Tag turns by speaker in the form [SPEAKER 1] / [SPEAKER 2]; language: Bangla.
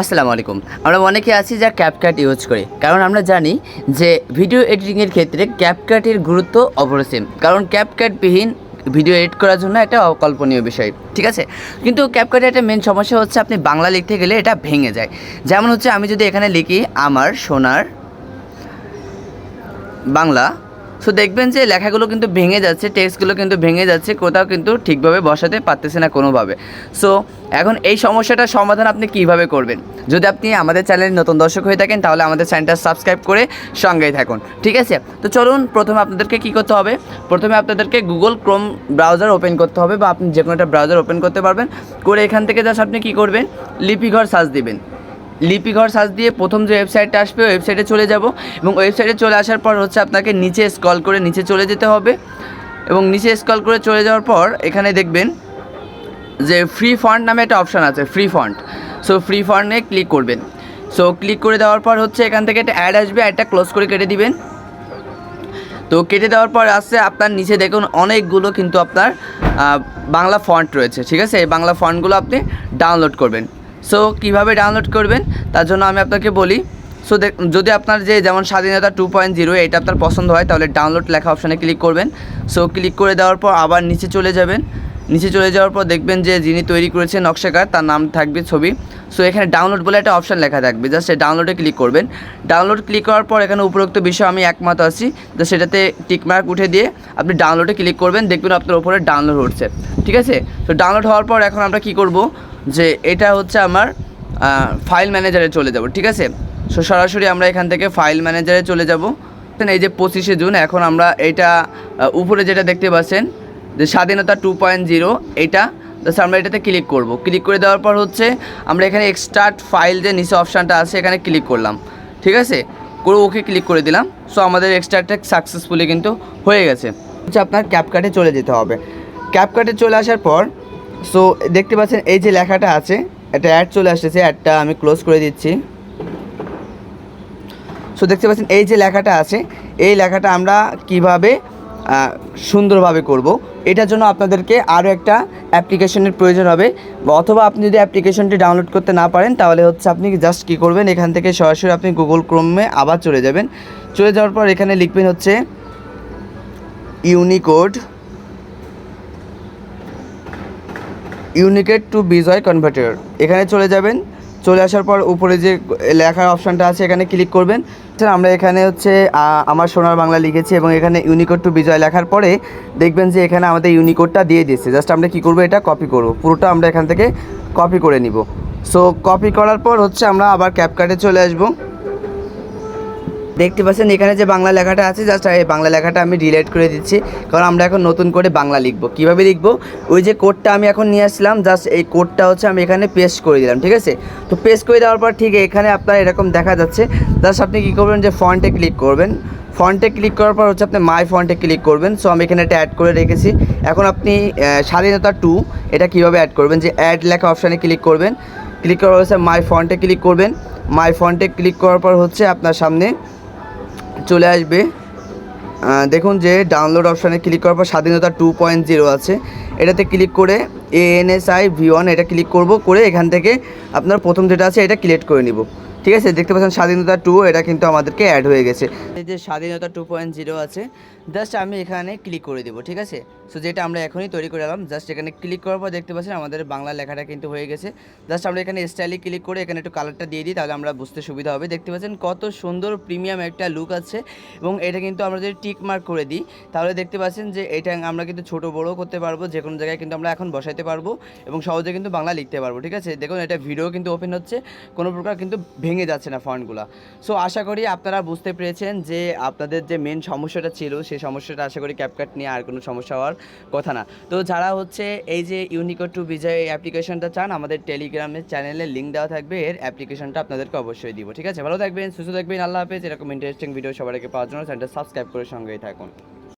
[SPEAKER 1] আসসালামু আলাইকুম। আমরা অনেকে আছি যা ক্যাপকাট ইউজ করি। কারণ আমরা জানি যে ভিডিও এডিটিংয়ের ক্ষেত্রে ক্যাপকাটের গুরুত্ব অপরিসীম। কারণ ক্যাপকাটবিহীন ভিডিও এডিট করার জন্য একটা অকল্পনীয় বিষয়, ঠিক আছে? কিন্তু ক্যাপকাটের একটা মেন সমস্যা হচ্ছে আপনি বাংলা লিখতে গেলে এটা ভেঙে যায়। যেমন হচ্ছে আমি যদি এখানে লিখি আমার সোনার বাংলা সো দেখবেন যে লেখাগুলো কিন্তু ভেঙে যাচ্ছে টেক্সটগুলো কিন্তু ভেঙে যাচ্ছে, কোথাও কিন্তু ঠিকভাবে বসাতে পারতেছে না কোনোভাবে। সো এখন এই সমস্যাটার সমাধান আপনি কীভাবে করবেন? যদি আপনি আমাদের চ্যানেলের নতুন দর্শক হয়ে থাকেন, তাহলে আমাদের চ্যানেলটা সাবস্ক্রাইব করে সঙ্গেই থাকুন, ঠিক আছে? তো চলুন, প্রথমে আপনাদেরকে কী করতে হবে? প্রথমে আপনাদেরকে গুগল ক্রোম ব্রাউজার ওপেন করতে হবে বা আপনি যে কোনো একটা ব্রাউজার ওপেন করতে পারবেন। করে এখান থেকে জাস্ট আপনি কী করবেন? লিপিঘর সার্চ দিবেন। লিপিঘর সার্চ দিয়ে প্রথম যে ওয়েবসাইটটা আসবে ওয়েবসাইটে চলে যাব এবং ওয়েবসাইটে চলে আসার পর হচ্ছে আপনাকে নিচে স্ক্রল করে নিচে চলে যেতে হবে এবং নিচে স্ক্রল করে চলে যাওয়ার পর এখানে দেখবেন যে ফ্রি ফন্ট নামে একটা অপশান আছে ফ্রি ফন্ট সো ফ্রি ফন্টে ক্লিক করবেন। সো ক্লিক করে দেওয়ার পর হচ্ছে এখান থেকে একটা অ্যাড আসবে অ্যাডটা ক্লোজ করে কেটে দিবেন। তো কেটে দেওয়ার পর আসছে আপনার নিচে দেখুন অনেকগুলো কিন্তু আপনার বাংলা ফন্ট রয়েছে, ঠিক আছে? এই বাংলা ফন্টগুলো আপনি ডাউনলোড করবেন। সো কীভাবে ডাউনলোড করবেন? তার জন্য আমি আপনাকে বলি সো যদি আপনার যে যেমন স্বাধীনতা টু পয়েন্ট জিরো এটা আপনার পছন্দ হয়, তাহলে ডাউনলোড লেখা অপশানে ক্লিক করবেন। সো ক্লিক করে দেওয়ার পর আবার নিচে চলে যাবেন। নিচে চলে যাওয়ার পর দেখবেন যে যিনি তৈরি করেছেন নকশাকার, তার নাম থাকবে ছবি। সো এখানে ডাউনলোড বলে একটা অপশান লেখা থাকবে জাস্ট ডাউনলোডে ক্লিক করবেন। ডাউনলোড ক্লিক করার পর এখানে উপরোক্ত বিষয় আমি একমত আছি তো সেটাতে টিকমার্ক উঠে দিয়ে আপনি ডাউনলোডে ক্লিক করবেন, দেখবেন আপনার উপরে ডাউনলোড হচ্ছে। ঠিক আছে? তো ডাউনলোড হওয়ার পর এখন আমরা কি করব? যে এটা হচ্ছে আমার ফাইল ম্যানেজারে চলে যাব, ঠিক আছে? সো সরাসরি আমরা এখান থেকে ফাইল ম্যানেজারে চলে যাব। এই যে পঁচিশে জুন, এখন আমরা এটা উপরে যেটা দেখতে পাচ্ছেন, যে স্বাধীনতা টু পয়েন্ট জিরো এইটা জাস্ট আমরা এটাতে ক্লিক করব। ক্লিক করে দেওয়ার পর হচ্ছে, আমরা এখানে এক্সট্রাক্ট ফাইল যে নিচে অপশানটা আছে, এখানে ক্লিক করলাম, ঠিক আছে? করে ওকে ক্লিক করে দিলাম। সো আমাদের এক্সট্রাক্টটা সাকসেসফুলি কিন্তু হয়ে গেছে। হচ্ছে আপনার ক্যাপকাটে চলে যেতে হবে। ক্যাপকাটে চলে আসার পর সো দেখতে পাচ্ছেন, এই যে লেখাটা আছে, একটা অ্যাড চলে আসতেছে অ্যাডটা আমি ক্লোজ করে দিচ্ছি। সো দেখতে পাচ্ছেন, এই যে লেখাটা আছে, এই লেখাটা আমরা কীভাবে সুন্দরভাবে করব, এটার জন্য আপনাদেরকে আরও একটা অ্যাপ্লিকেশনের প্রয়োজন হবে। অথবা আপনি যদি অ্যাপ্লিকেশনটি ডাউনলোড করতে না পারেন, তাহলে হচ্ছে আপনি জাস্ট কী করবেন, এখান থেকে সরাসরি আপনি গুগল ক্রোমে আবার চলে যাবেন। চলে যাওয়ার পর এখানে লিখবেন হচ্ছে ইউনিকোড ইউনিকেট টু বিজয় কনভার্টার এখানে চলে যাবেন, চলে আসার পর উপরে যে লেখার অপশানটা আছে এখানে ক্লিক করবেন। আমরা এখানে হচ্ছে আমার সোনার বাংলা লিখেছি এবং এখানে ইউনিকোড টু বিজয় লেখার পরে দেখবেন যে এখানে আমাদের ইউনিকোডটা দিয়ে দিচ্ছে জাস্ট আমরা কী করব, এটা কপি করব। পুরোটা আমরা এখান থেকে কপি করে নিব। সো কপি করার পর হচ্ছে আমরা আবার ক্যাপকাটে চলে আসব। দেখতে পাচ্ছেন এখানে যে বাংলা লেখাটা আছে জাস্ট এই বাংলা লেখাটা আমি ডিলেট করে দিচ্ছি, কারণ আমরা এখন নতুন করে বাংলা লিখব। কীভাবে লিখব? ওই যে কোডটা আমি এখন নিয়ে আসলাম জাস্ট এই কোডটা হচ্ছে আমি এখানে পেস্ট করে দিলাম, ঠিক আছে? তো পেস্ট করে দেওয়ার পর ঠিক এখানে আপনার এরকম দেখা যাচ্ছে জাস্ট আপনি কী করবেন যে ফন্টে ক্লিক করবেন। ফন্টে ক্লিক করার পর হচ্ছে আপনি মাই ফন্টে ক্লিক করবেন সো আমি এখানে এটা অ্যাড করে রেখেছি। এখন আপনি স্বাধীনতা টু এটা কীভাবে অ্যাড করবেন? যে অ্যাড লেখা অপশানে ক্লিক করবেন ক্লিক করার পর হচ্ছে মাই ফন্টে ক্লিক করবেন। মাই ফন্টে ক্লিক করার পর হচ্ছে আপনার সামনে চলে আসবে। দেখুন যে ডাউনলোড অপশানে ক্লিক করার পর স্বাধীনতা টু পয়েন্ট জিরো আছে। এটাতে ক্লিক করে এ এএনএসআই ভি ওয়ান এটা ক্লিক করব, করে এখান থেকে আপনার প্রথম যেটা আছে এটা ক্লিক করে নিব। ঠিক আছে? দেখতে পাচ্ছেন স্বাধীনতা টু এটা কিন্তু আমাদেরকে অ্যাড হয়ে গেছে। যে স্বাধীনতা টু পয়েন্ট জিরো আছে জাস্ট আমি এখানে ক্লিক করে দেবো, ঠিক আছে? সো যেটা আমরা এখনই তৈরি করে এলাম জাস্ট এখানে ক্লিক করার পর দেখতে পাচ্ছেন আমাদের বাংলা লেখাটা কিন্তু হয়ে গেছে। জাস্ট আমরা এখানে স্টাইলে ক্লিক করে এখানে একটু কালারটা দিয়ে দিই, তাহলে আমরা বুঝতে সুবিধা হবে। দেখতে পাচ্ছেন কত সুন্দর প্রিমিয়াম একটা লুক আছে এবং এটা কিন্তু আমরা যদি টিক মার্ক করে দিই, তাহলে দেখতে পাচ্ছেন যে এটা আমরা কিন্তু ছোট বড় করতে পারব, যে কোনো জায়গায় কিন্তু আমরা এখন বসাইতে পারব এবং সহজে কিন্তু বাংলা লিখতে পারব, ঠিক আছে? দেখুন, এটা ভিডিও কিন্তু ওপেন হচ্ছে, কোনো প্রকার কিন্তু ভেঙে যাচ্ছে না ফন্টগুলো সো আশা করি আপনারা বুঝতে পেরেছেন যে আপনাদের যে মেন সমস্যাটা ছিল, সেই সমস্যাটা আশা করি ক্যাপকাট নিয়ে আর কোনো সমস্যা হওয়ার কথা না। তো যারা হচ্ছে এই যে ইউনিকোড টু বিজয় অ্যাপ্লিকেশনটা চান, আমাদের টেলিগ্রামের চ্যানেলে লিঙ্ক দেওয়া থাকবে। এর অ্যাপ্লিকেশনটা আপনাদেরকে অবশ্যই দিব, ঠিক আছে? ভালো থাকবেন, সুস্থ থাকবেন, আল্লাহ হাফেজ। এরকম ইন্টারেস্টিং ভিডিও সবাইকে পাওয়ার জন্য চ্যানেলটা সাবস্ক্রাইব করে সঙ্গেই থাকুন।